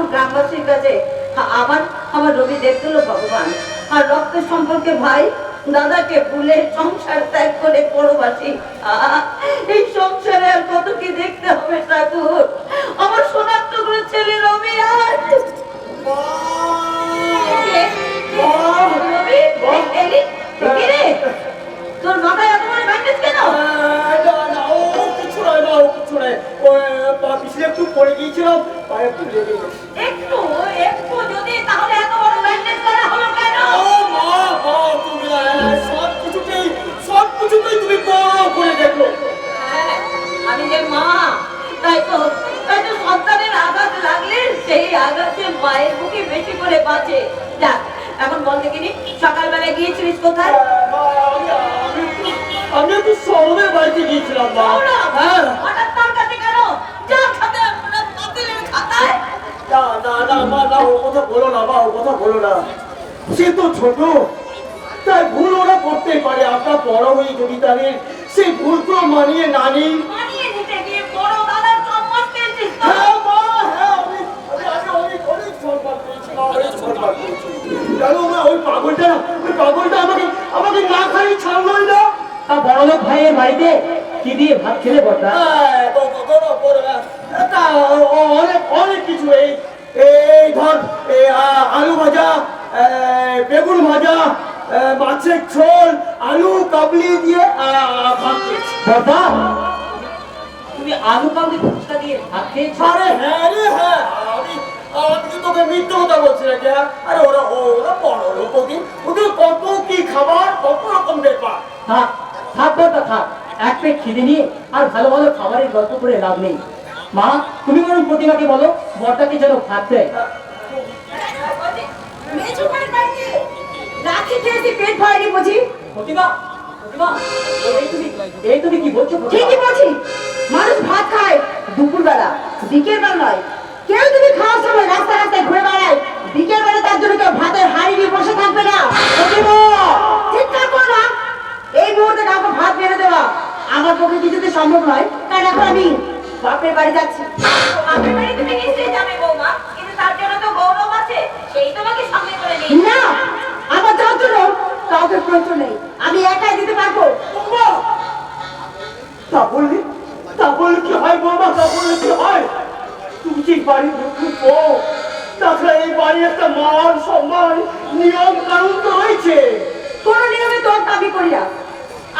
আপামর গ্রামবাসীর কাছে আ- আমার রবি দেখছিল ভগবান আর রক্তের সম্পর্কে ভাই দাদাকে ভুলে সংসার ত্যাগ করে পরবাসী এই সংসারে আর কত কি দেখতে হবে ঠাকুর আমার সোনার টুকরো ছেলে রবি আর? তোর মাথায় একটু পড়ে গিয়েছিলাম পায়ে একটু লেগে গেছে একটু একটু যদি তাহলে এত বড় ব্যান্ডেজ করা হলো কেন? ও মা মা তুমি সব কিছুতেই সব কিছুতেই তুমি বড় করে দেখো। হ্যাঁ, আমি যে মা তাই তো তাই তো সন্তানের আঘাত লাগলে সেই আঘাতে মায়ের বুকে বেশি করে বাঁচে। যাক এখন বল দেখিনি সকালবেলা গিয়েছিলিস কোথায়? আমি- একটু সৌরভের বাড়িতে গিয়েছিলাম মা। হ্যাঁ হঠাৎ তার কাছে কেন যা খাতে বাতিলের খাতায় না না না মা না ও কথা বলো না মা ও কথা বলো না। সে তো ছোট তাই ভুল ওরা করতেই পারে। আমরা বড় হয়ে যদি তাদের সেই ভুলগুলো মানিয়ে না নিই। মানিয়ে নিতে গিয়ে বড় দাদার সম্মান পেয়েছিস তো? হ্যাঁ মা হ্যাঁ আমি আমি আমি অনেক অনেক সম্মান পেয়েছি মা অনেক সম্মান পেয়েছি। জানো মা ওই পাগলটা না, ওই পাগলটা আমাকে আমাকে না খাই ছাড়লোই না? তা বড়লোক ভাইয়ের বাড়িতে কি দিয়ে ভাত খেলে বড়দা তা অনেক অনেক কিছু। এই এই ধর আলু ভাজা বেগুন ভাজা মাছের ঝোল আলু কাবলি দিয়ে আ, ভাত খেয়েছি। তুমি আলু কাউকে ফুচকা দিয়ে ভাত খেয়েছো? আরে হ্যাঁ রে হ্যাঁ। আমি আমি কি তোকে মিথ্যে কথা বলছি নাকি হ্যাঁ? আরে ওরা ওরা বড় লোক ওদের ওদের কত কি খাবার কত রকম ব্যাপার। থাক থাক থাক। এক প্লেট খিদে নিয়ে আর ভালো ভালো খাবারের গল্প করে লাভ নেই। মা তুমি বরং প্রতিমাকে বলো বড়দাকে যেন ভাত দেয়। পেট ভরেনি বুঝি? প্রতিমা প্রতিমা এই তুমি কি বলছো ঠিকই বলছি। মানুষ ভাত খায় দুপুর বেলা বিকেল বেলা নয়। কেউ যদি খাওয়ার সময় রাস্তা রাস্তায় ঘুরে বেড়ায় বিকেল বেলা তার জন্য কেউ ভাতের হাড়ি নিয়ে বসে থাকবে না। প্রতিমা, চিৎকার করো না। এই মুহূর্তে কাউকে ভাত বেড়ে দেওয়া আমার পক্ষে কিছুতে সম্ভব নয়। কারণ এখন আমি বাপের বাড়ি যাচ্ছি। বাপের বাড়ি তুমি নিশ্চয়ই যাবে বৌমা কিন্তু তার জন্য তো গৌরব আছে সেই তোমাকে সঙ্গে করে নিই না আমার যাওয়ার জন্য কাউকে প্রয়োজন নেই। আমি একাই দিতে পারব? তা বললি তা বললে কি হয় বাবা তা বললে কি হয়? তুমি যে বাড়ির নতুন তাছাড়া এই বাড়ির একটা মান সম্মান নিয়ম কানুন তো রয়েছে। কোনো নিয়মে তোর দাবি করি না।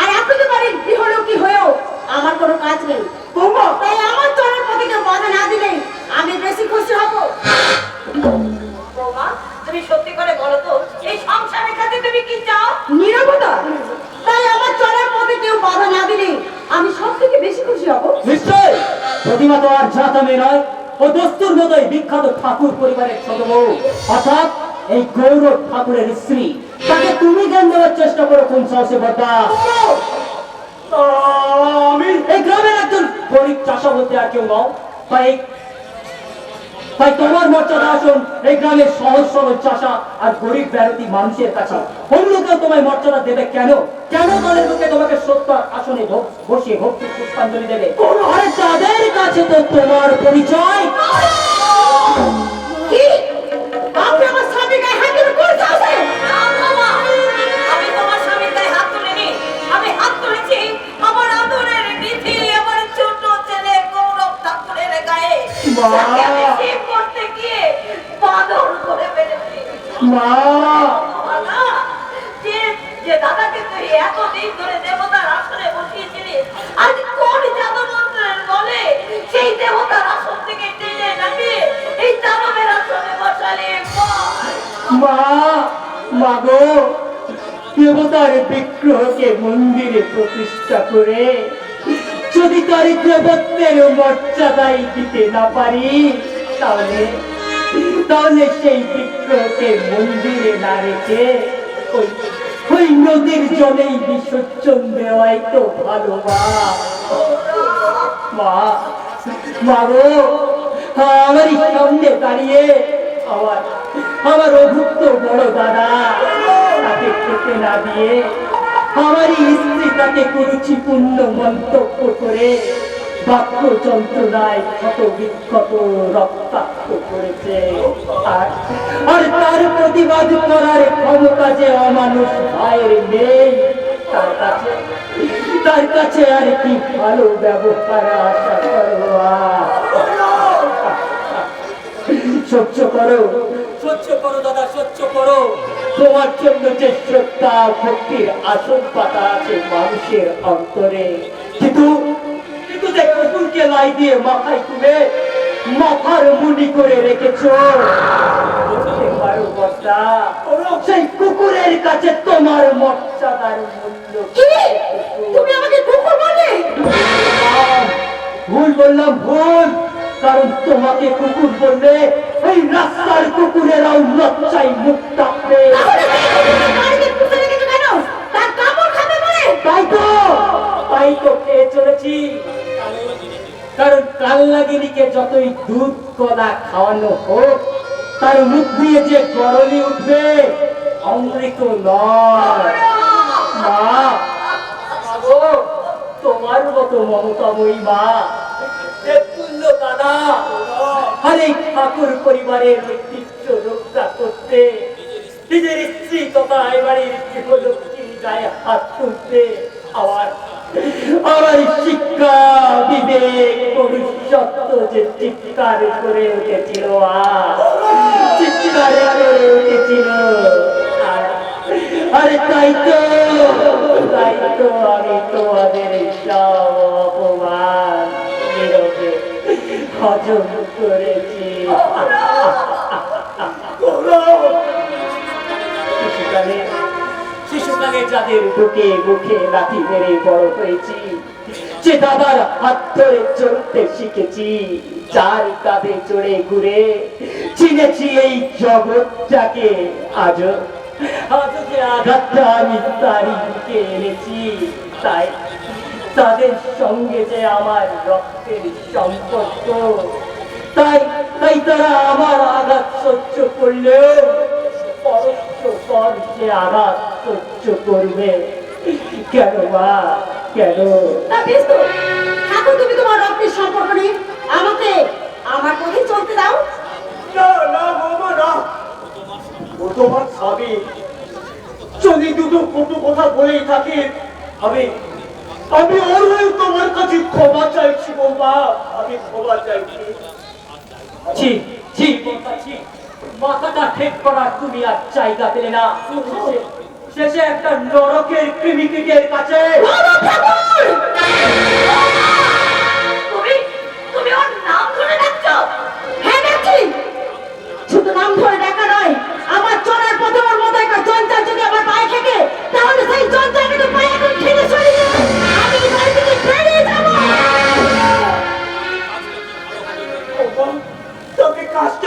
আর আপনাদের বাড়ির গৃহলোকী হয়েও আমার কোনো কাজ নেই। বৌমা তাই আমার চলার পথে বাধা না দিলেই আমি বেশি খুশি হব। বৌমা তুমি সত্যি করে বলো তো এই সংসারের কাছে তুমি কি চাও? নিরবতা? তাই আমার চলার পথে কেউ বাধা না দিলেই আমি সব থেকে বেশি খুশি হব। নিশ্চয়। প্রতিমা তো আর জাতা মেয়ে নয় ও দস্তুর মতোই বিখ্যাত ঠাকুর পরিবারের ছোট বউ। অর্থাৎ এই গৌরব ঠাকুরের স্ত্রী। তাকে তুমি জ্ঞান দেওয়ার চেষ্টা করো কোন সাহসে বর্দা আমি এই গ্রামের একজন গরিব চাষা বলতে আর কেউ নও। তাই তাই তোমার মর্যাদা আসুন। এই গ্রামের সহজ সরল চাষা আর গরিব ব্যারতি মানুষের কাছে। অন্য কেউ তোমায় মর্যাদা দেবে কেন? কেন দলের লোকে তোমাকে সত্য আসনে বসিয়ে ভক্তি পুষ্পাঞ্জলি দেবে? আরে তাদের কাছে তো তোমার পরিচয়। মা। যাকে আমি শিব করতে গিয়ে বাদর করে ফেলেছি মা যে যে দাদাকে তুই এতদিন ধরে দেবতার আসনে বসিয়েছিলি আজ কোন জাদু মন্ত্রের বলে সেই দেবতার আসন থেকে টেনে এই দানবের আসনে বসালে বল। মা মাগো দেবতার বিগ্রহকে মন্দিরে প্রতিষ্ঠা করে যদি তার দেবত্বের মর্যাদাই দিতে না পারি, তাহলে তাহলে সেই বিগ্রহকে মন্দিরে না রেখে ওই নদীর জলেই বিসর্জন দেওয়াই তো ভালো, মা। মা মাগো আমারই সামনে দাঁড়িয়ে আমার আমার অভুক্ত বড় দাদা তাকে খেতে না দিয়ে আমারই স্ত্রী তাকে কুরুচিপূর্ণ মন্তব্য করে বাক্য যন্ত্রণায় ক্ষত বিক্ষত রক্তাক্ত করেছে আর তার প্রতিবাদ করার ক্ষমতা যে অমানুষ ভাইয়ের নেই তার কাছে তার কাছে আর কি ভালো ব্যবহার আশা করো সহ্য করো সহ্য করো দাদা সহ্য করো। তোমার জন্য যে শ্রদ্ধা ভক্তির আসন পাতা আছে মানুষের অন্তরে। কিন্তু কিন্তু যে কুকুরকে লাই দিয়ে মাথায় তুলে মাথার মুনি করে রেখেছ সেই কুকুরের কাছে তোমার মর্যাদার মূল্য কি? তুমি আমাকে কুকুর বলে? ভুল বললাম ভুল। কারণ তোমাকে কুকুর বললে এই রাস্তার কুকুরেরাও লজ্জায় মুখ কামড় তাই তো তাই তো খেয়ে চলেছি। কারণ কাল্লাগিরিকে যতই দুধ কলা খাওয়ানো হোক তার মুখ দিয়ে যে গরলি উঠবে অমৃত নয়। মা তোমার মতো মমতাময়ী মা যে তুল্য দাদা আর এই ঠাকুর পরিবারের ঐতিহ্য রক্ষা করতে নিজের স্ত্রী তথা এবারের গৃহলক্ষ্মীর গায়ে হাত তুলতে আমার আমার শিক্ষা বিবেক মনুষ্যত্ব যে চিৎকার করে উঠেছিল আর চিৎকার করে উঠেছিল আর- আরে তাই তো তাই তো আমি তোমাদের সব অপমান নীরবে হজম করেছি। শিশুকালে শিশুকালে যাদের বুকে মুখে লাঠি মেরে বড় হয়েছি যে দাদার হাত ধরে চলতে শিখেছি যার কাঁধে চড়ে ঘুরে চিনেছি এই জগৎটাকে আজ আজ যে আঘাতটা আমি বুকে এনেছি তাই তাদের সঙ্গে যে আমার রক্তের সম্পর্ক। তাই তাই তারা আমার আঘাত সহ্য করলেও পরস্য পর সে আঘাত সহ্য করবে কেন মা কেন? ঠাকুর তুমি তোমার রক্তের সম্পর্ক নিয়ে আমাকে আমার পথে চলতে দাও। না না বৌমা না। ও তোমার স্বামী। যদি দুটো কটু কথা বলেই থাকে আমি আমি ওর তোমার কাছে ক্ষমা চাইছি বৌমা আমি ক্ষমা চাইছি। ছি ছি মাথাটা ঠিক করার তুমি আর জায়গা পেলে না। শেষে- একটা নরকের কৃমিকিটের কাছে। তুমি তুমি ওর নাম ধরে ডাকছো? হ্যাঁ ডাকছি। শুধু নাম ধরে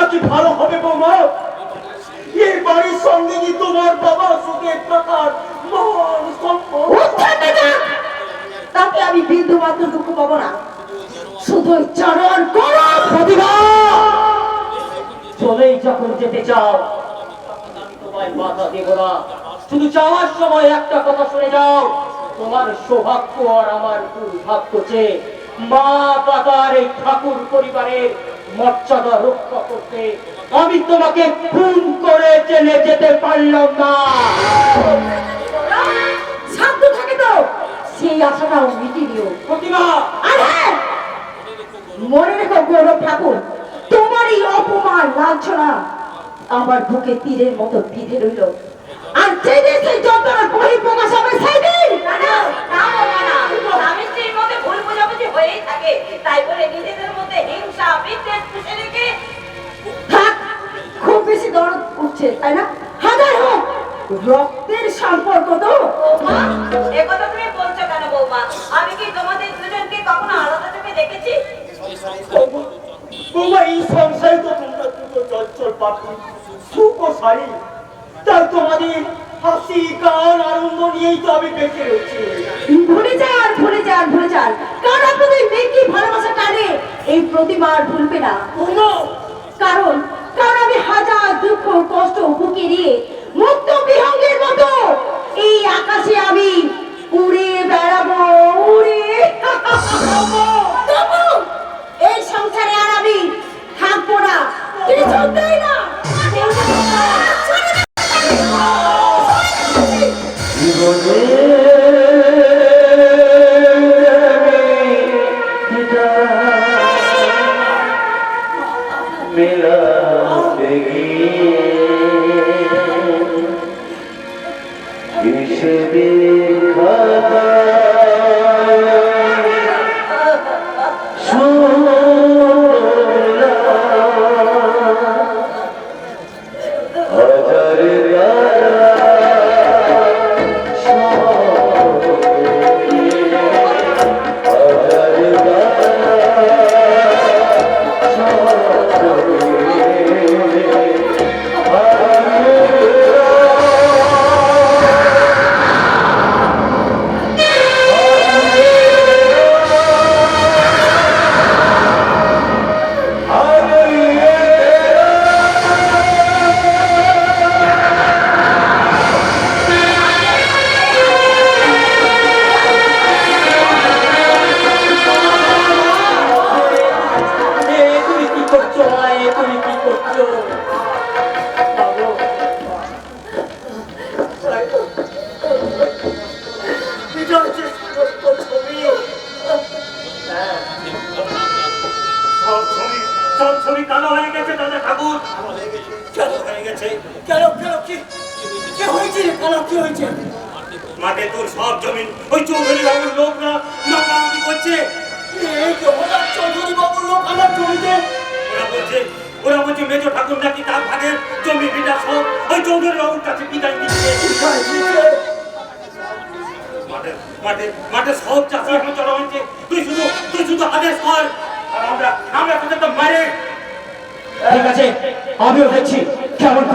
তবে কি ভালো হবে বৌমা। এই বাড়ির সঙ্গে কি তোমার বাবা সুখের টাকার সম্পদ? উত্থান আমি বিন্দু মাত্র দুঃখ পাবো না। শুধু চরণ করো প্রতিভা। চলেই যখন যেতে চাও তোমায় বাধা দেব না। শুধু যাওয়ার সময় একটা কথা শুনে যাও। তোমার সৌভাগ্য আর আমার দুর্ভাগ্য যে মা দাদার এই ঠাকুর পরিবারের মর্যাদা রক্ষা করতে আমি তোমাকে খুন করে চেনে যেতে পারলাম না। শান্ত থাকে তো। সেই আশাটাও মিটিয়ে দিও প্রতিভা আর হ্যাঁ, মনে রেখো গৌরব ঠাকুর তোমার এই অপমান লাঞ্ছনা আমার বুকে তীরের মতো বিঁধে রইল। আর যেদিন সেই যন্ত্রণার বহির হবে সেই দিন না না না বোঝাবুঝি হয়েই থাকে। তাই বলে নিজেদের মধ্যে হিংসা বিদ্বেষ পুষে রেখে খুব বেশি দরদ উঠছে তাই না? হাজার হোক রক্তের সম্পর্ক তো। মা কথা তুমি বলছো কেন বৌমা? আমি কি তোমাদের দুজনকে কখনো আলাদা চোখে দেখেছি? বৌমা এই সংসারে তো তোমরা দুটো চঞ্চল পাখি সুখ ও শাড়ি তাই তোমাদের হাসি গান আনন্দ নিয়েই তো আমি বেঁচে রয়েছি। ভুলে যান ভুলে যান ভুলে যান। কারণ আপনাদের মেয়েকে ভালোবাসা টানে এই প্রতিবার ভুলবে না। কারণ কারণ আমি হাজার দুঃখ কষ্ট বুকে নিয়ে মুক্ত বিহঙ্গের মতো এই আকাশে আমি উড়ে বেড়াবো উড়ে এই সংসারে আর আমি থাকব না। না।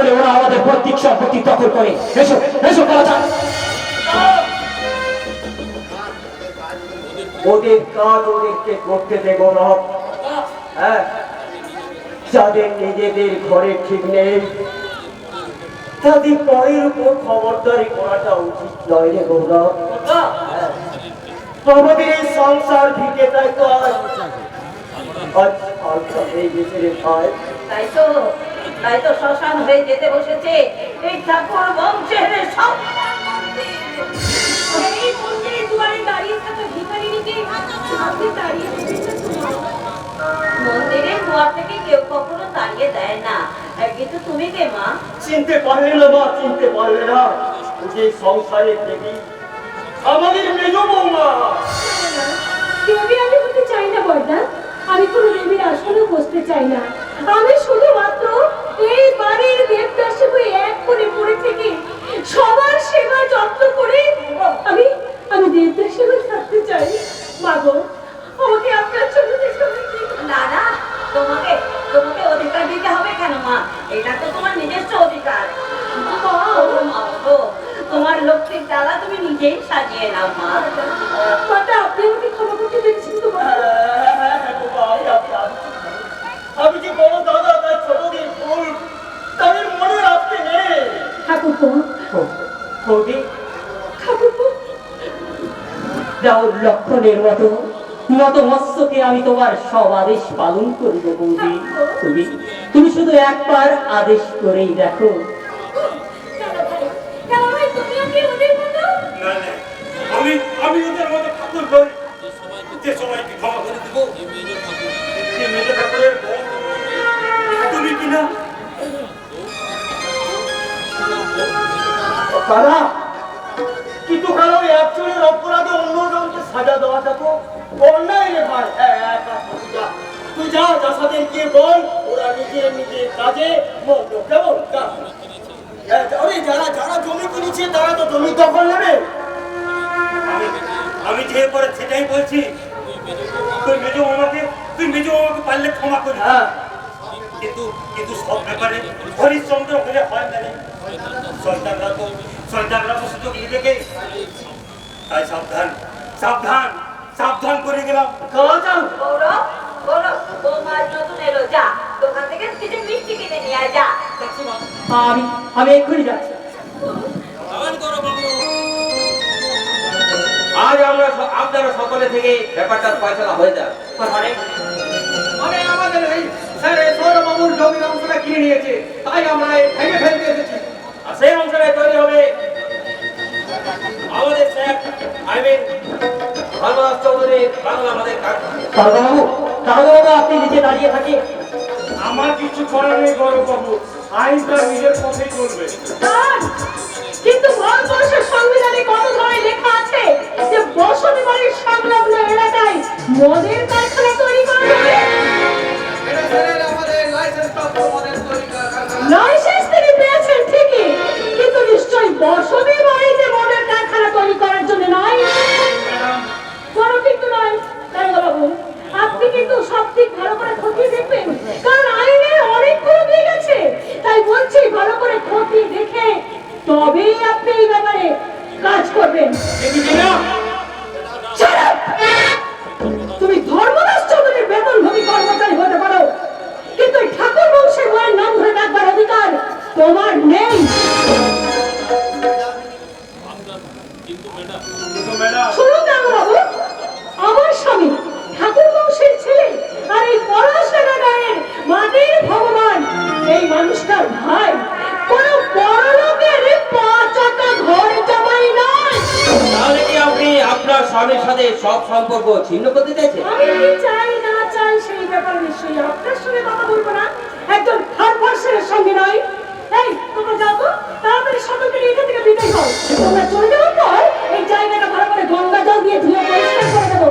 করে ওরা আমাদের পৈতৃক সম্পত্তি দখল করে। এসো এসো করা যাক। ওদের কাজ ওদেরকে করতে দেব না। হ্যাঁ? যাদের নিজেদের ঘরে ঠিক নেই তাদের পরের উপর খবরদারি করাটা উচিত নয় রে গৌরব হ্যাঁ। আমাদের এই সংসার ভিটে তাই তো আজ। আজ হয়ে গেছে রে ভাই। তাই তো। তাই তো শ্মশান হয়ে যেতে বসেছে। এই ঠাকুর বংশের সব। মন্দিরের দুয়ারে থাকা কেউ কখনো তাড়িয়ে দেয় না। কিন্তু তুমি কে মা? চিনতে পারবে না মা চিনতে পারবে না। যে সংসারের দেবী আমাদের মেজ বৌমা। দেবী আমি হতে চাই না বর্দা। আমি কোনো দেবীর আসনে বসতে চাই না। লক্ষণের মতো। নত মস্তকে আমি তোমার সব আদেশ পালন করিব বৌদি। তুমি তুমি শুধু একবার আদেশ করেই দেখো। মতো? আমি আমি ওদের মতো ঠাকুর যে সবাইকে ক্ষমা করে দিব। তুমি কিন্তু অপরাধে অন্যজনকে সাজা দেওয়াটা তো অন্যায় রে ভাই হ্যাঁ, হ্যাঁ, তুই যা। যাসাদের গিয়ে বল ওরা নিজের নিজের কাজে মগ্ন। কেমন? হ্যাঁ, আরে যারা যারা জমি কিনেছে তারা তো জমি দখল নেবে। আমি যে পরে সেটাই বলছি তুই মেজো মামাকে তুই মেজো মামাকে পারলে ক্ষমা করি হ্যাঁ। কিন্তু কিন্তু সব ব্যাপারে হরিশ্চন্দ্র হলে হয় না। শয়তানরা তো শয়তানরা তো সুযোগ নিবেকে তাই সাবধান। সাবধান সাবধান করে গেলাম। খাওয়া যাও গৌরব গৌরব বৌমার নতুন এলো যা। দোকান থেকে কিছু মিষ্টি কিনে নিয়ে আয় যা। আমি আমি এক্ষুনি যাচ্ছি। আজ আমরা আপনারা সকলে থেকে ব্যাপারটার ফয়সলা হয়ে যাক। মানে মানে আমাদের এই স্যার এই সৌরবাবুর জমির অংশটা কিনে নিয়েছে তাই আমরা এই ভেঙে ফেলতে এসেছি। আর সেই অংশটাই তৈরি হবে sir I mean Chowdhury Bangla আমাদের কারখানা কারবাবু কারবাবু আপনি নিচে দাঁড়িয়ে থাকে আমার কিছু করার নেই গৌরব বাবু আইনটা নিজের পথেই চলবে। কিন্তু ভারতবর্ষের সংবিধানে কত ধরনের লেখা আছে যে বসতি বাড়ির সংলগ্ন এলাকায় মদের কারখানা তৈরি করা যাবে লাইসেন্স তিনি পেয়েছেন ঠিকই কিন্তু নিশ্চয়ই বসতি কিন্তু সব দিক ভালো করে খতিয়ে দেখবেন কারণ আইনে অনেকগুলো দিক আছে। তাই বলছি ভালো করে খতিয়ে দেখে তবেই আপনি এই ব্যাপারে কাজ করবেন। তুমি ধর্মদাস চৌধুরীর বেতনভোগী কর্মচারী হতে পারো। কিন্তু ঠাকুর বংশের মায়ের নাম ধরে ডাকবার অধিকার তোমার নেই। শুনুন বাবু মানুষটার ভাই। কোন বড় পাঁচটা ঘর জামাই নয়। তাহলে কি আপনি আপনার স্বামীর সাথে সব সম্পর্ক ছিন্ন করতে চাইছেন? আমি কি চাই না চাই সেই ব্যাপারে নিশ্চয়ই আপনার সঙ্গে কথা বলব না। একজন খারভার্সের সঙ্গে নয়। এই তোমরা যাও তো তাড়াতাড়ি সকলকে এখান থেকে বিদায় হও। তোমরা চলে যাওয়ার পর এই জায়গাটা ভালো করে গঙ্গা জল দিয়ে ধুয়ে পরিষ্কার করে দেবো।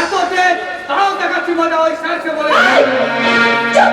এত তেজ তাও দেখাচ্ছি মজা ওই স্যারকে বলে। একদম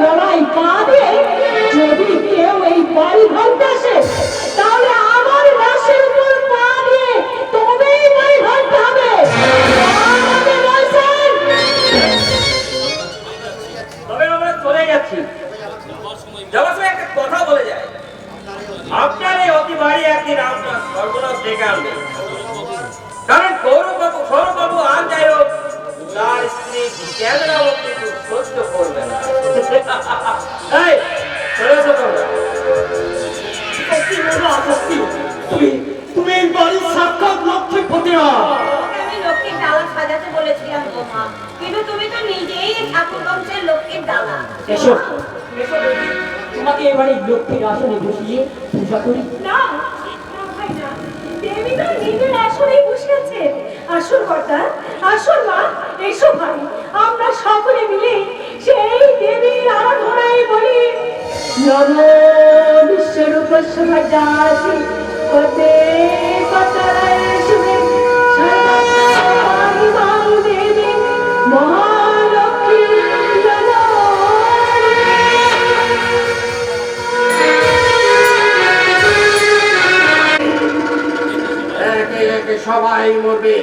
গলায় পা দিয়ে যদি কেউ এই বাড়ি ভাঙতে তাহলে আমার লাশের উপর পা দিয়ে তবেই বাড়ি ভাঙতে হবে। তবে আমরা চলে যাচ্ছি। একটা কথা বলে যায় আপনার এই অতি বাড়ি একদিন আপনার সর্বনাশ ডেকে কারণ গৌরববাবু সৌরভবাবু আন যাই হোক, তার স্ত্রী ক্যামেরা এই, চলে এসো তোমরা। সত্যি আসক্তি তুমি তুমি এই বাড়ির সাক্ষাৎ লক্ষ্মী প্রতিমা আমি লক্ষ্মীর ডালা সাজাতে বলেছিলাম গো মা কিন্তু তুমি তো নিজেই ঠাকুর বংশের লক্ষ্মীর ডালা। এসো এসো তোমাকে এবারে লক্ষ্মীর আসনে বসিয়ে পূজা করি। না দেবী তো নিজের আসনেই বসে আছে আসল কর্তা আসল মা এসো ভাই আমরা সকলে মিলে সেই দেবীর আরাধনায় বলি নম বিশ্বরূপ সমাজাসি একে সবাই মরবে।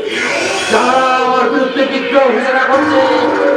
যারা আমার বিরুদ্ধে বিদ্রোহ ঘোষণা করছে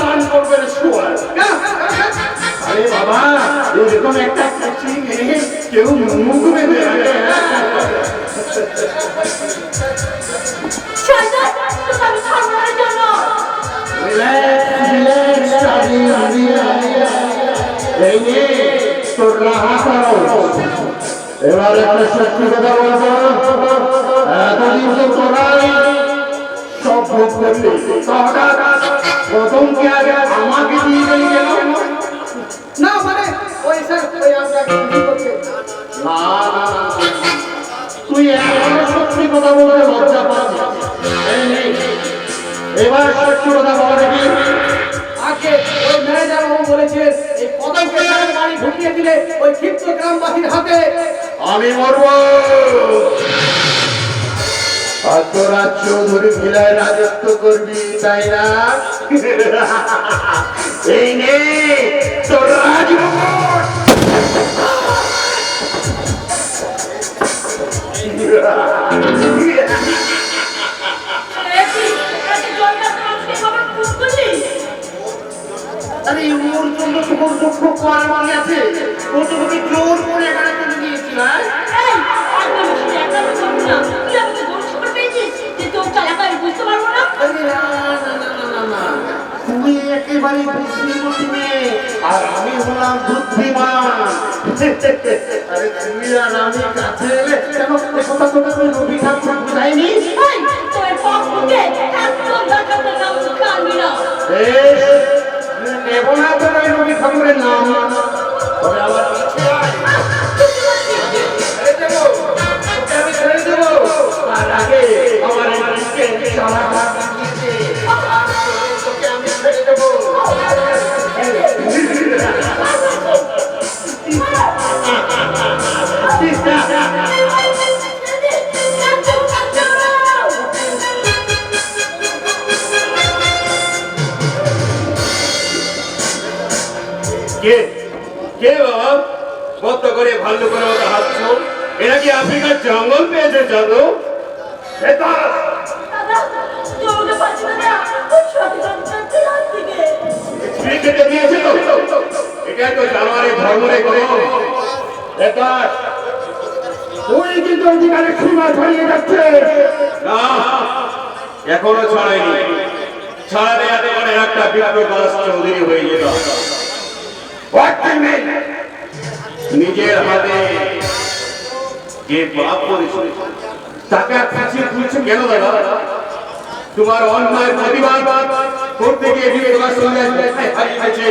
তোকে চালান করবে আরে বাবা এরকম একটা কেউ মুখ বেঁধে তোর রাহা করো। এবার একটা সত্যি কথা বলব এতদিন তো তোরাই সব ভোগ করলি প্রথম আমাকে দিয়ে কেন না মানে ওই স্যার ওই আপনাকে না না না তুই এখনও সত্যি কথা বলতে লজ্জা পাচ্ছিস এই নে, এবার সত্যি কথা বল দেখি। ওই ম্যানেজার বাবু বলেছিলেন এই কদমকে স্যারের বাড়ি ঢুকিয়ে দিলে ওই ক্ষিপ্ত গ্রামবাসীর হাতে। আমি মরব। তোরা চৌধুরী ভিলায় রাজত্ব করবি, তাই না? এই নে, তোর রাজভবন আরে ওর জন্য তোর দুঃখ করার মানে জোর করে এখানে? একেবারে বুদ্ধিমতী মেয়ে আর আমি হলাম বুদ্ধিমান। আরে তুমি আর আমি কাছে এলে কেন কথা তোকে আমি রবি ঠাকুর বুঝাইনি নেব না ওই রবি ঠাকুরের নাম। তবে দেবো, আমি ছেড়ে দেবো। আগে কে করে ভালো করে মতো হাসছো এরা কি আফ্রিকার জঙ্গল পেয়েছে চলো এটা তো জানোয়ারের ধর্ম রে গো বেকার কিন্তু অধিকারে সীমা ছড়িয়ে যাচ্ছে। না এখনও ছড়ায়নি। ছড়ালে এত একটা বিপ্লব চৌধুরী হয়ে যেত। নিজের হাতে যে পাপ করেছে। আর ফাঁসিয়ে তুলছে কেন দাদা? তোমার অন্যায় প্রতিবাদ করতে গিয়ে বিবেক তোমার সঙ্গে হারিয়েছে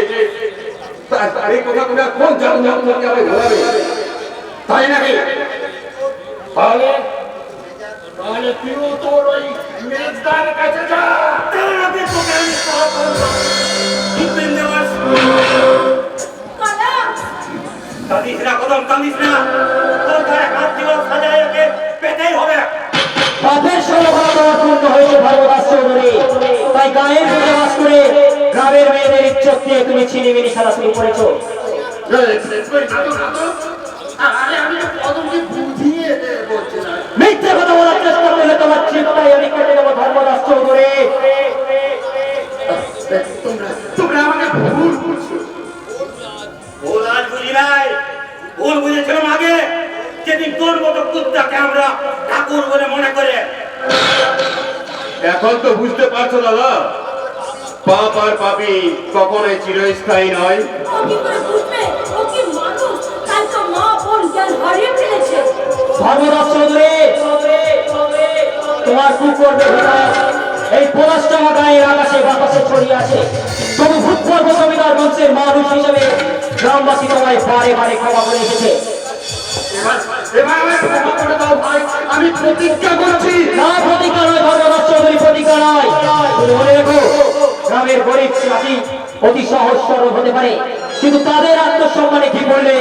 তার এই কথা তোমরা কোন জানো জানো তোমাকে আমি ঘোরাবে? তাই নাকি? তাহলে তাহলে তুইও তোর ওই মেজদার কাছে যা। তোকে আমি। কাঁদিস না কদম কাঁদিস না। তোর ঘরে হাত দিও সাজায় ওকে পেতেই হবে। পাপের ষোলভাগ অপূর্ণ হয়েছে ধর্মদাস চৌধুরী। তাই গায়ের বুকে বাস করে গ্রামের মেয়েদের ইজ্জত দিয়ে তুমি ছিনিমিনি খেলা শুরু করেছ। মিথ্যে কথা বলার চেষ্টা করলে তোমার চিন্তায় আমি কেটে নেব ধর্মদাস চৌধুরী। ভুল বুঝেছিলাম আগে? যেদিন তোর মতো কুত্তাকে আমরা ঠাকুর বলে মনে করে। এখন তো বুঝতে পারছ দাদা। পাপ আর পাপি কখনোই চিরস্থায়ী নয়। তোমার কুকর্মে এই পলাশটামা গায়ের আকাশে বাতাসে ছড়িয়ে আছে। বংশের মানুষ হিসেবে গ্রামবাসী তোমায় বারে বারে ক্ষমা করে এসেছে আমি প্রতিজ্ঞা করছি না প্রতিজ্ঞা নয় ধর্মদাস চৌধুরী প্রতিজ্ঞা নয় মনে রেখো গ্রামের গরিব চাষি অতি সহজ সরল হতে পারে কিন্তু তাদের আত্মসম্মানে কি বললে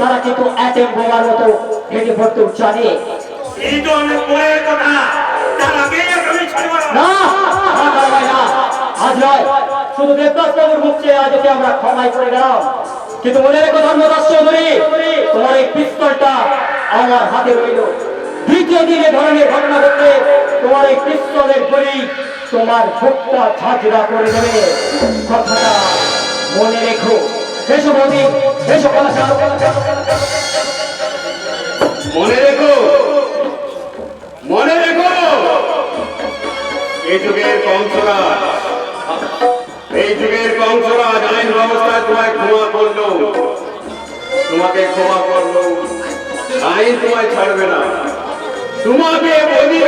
তারা কিন্তু অ্যাটেম বোমার মতো ভেঙে পড়তে জানে না আজ নয় শুধু দেবদাস বাবুর মুখ চেয়ে আজ ওকে আমরা ক্ষমাই করে গেলাম। কিন্তু মনে রেখো ধর্মদাস চৌধুরী, তোমার এই পিস্তলটা আমার হাতে রইল। দ্বিতীয় দিন ধরনের ঘটনা ঘটলে তোমার এই পিস্তলের গুলি তোমার ভোটটা ঝাঁঝরা করে দেবে। কথাটা মনে রেখো। এসো বৌদি, এসো মনে রেখো। মনে রেখো। এই যুগের কংসরা এই যুগের কংসরা আইন ব্যবস্থায় তোমায় ক্ষমা করল। তোমাকে ক্ষমা করল। আইন তোমায় ছাড়বে না। তোমাকে বলি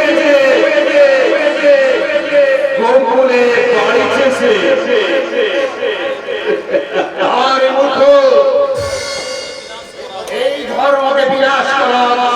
এই ধর্মকে বিনাশ করা।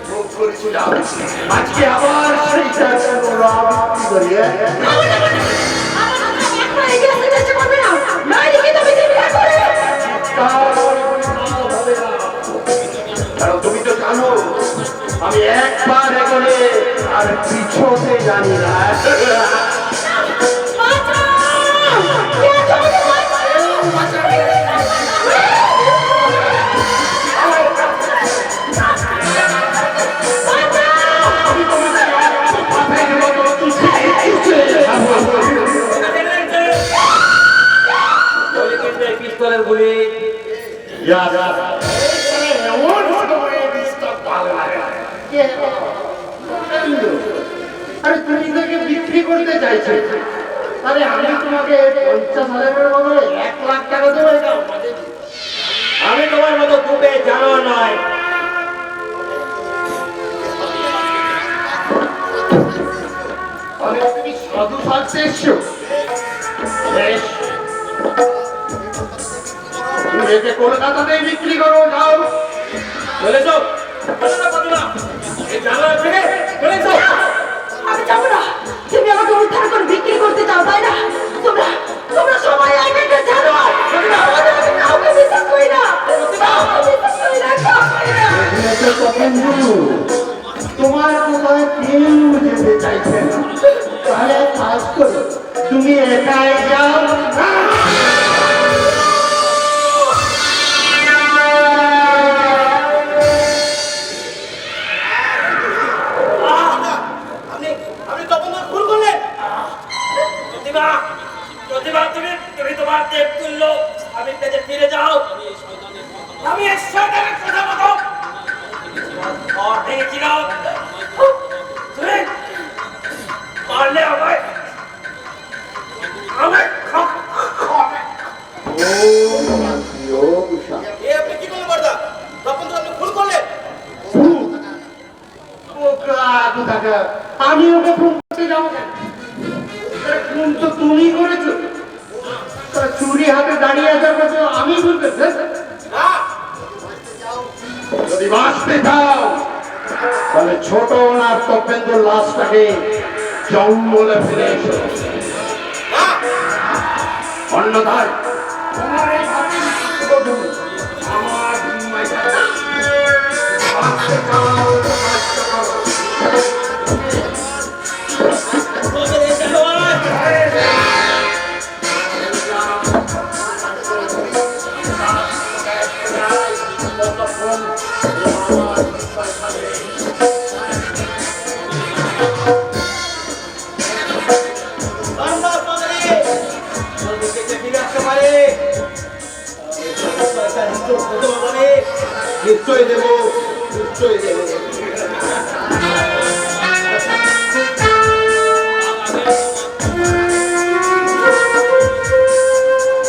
আজকে আবার চেষ্টা করবে না নইলে কিন্তু আমি চিৎকার করে তুমি তো জানো, আমি একবার এগোলে আর পিছোতে জানি না। এমন সময়ে disturb ভালো লাগে আরে তুমি তাকে বিক্রি করতে চাইছো। আরে আমি তোমাকে পঞ্চাশ হাজারের বদলে এক লাখ টাকা দেবো এটা আমি তোমার মতো ডুবে জানো নয়। সাধু সাজতে এসছো? বেশ। তুমি একে কলকাতাতেই বিক্রি করো যাও চলে যাও আমি যাব না। তুমি আমাকে উদ্ধার করে বিক্রি করতে চাও তাই না? তোমরা তোমরা সবাই এক একটা কাউকে বিশ্বাস করি না। তোমার কোথায় কেউ যেতে চাইছে না? তাহলে কাজ করো তুমি একাই যাও যদি বাঁচতে চাও তাহলে ছোট ওনার তপেন্দ্র লাশটাকে জঙ্গলে ফিরে এসো অন্যথায় আমার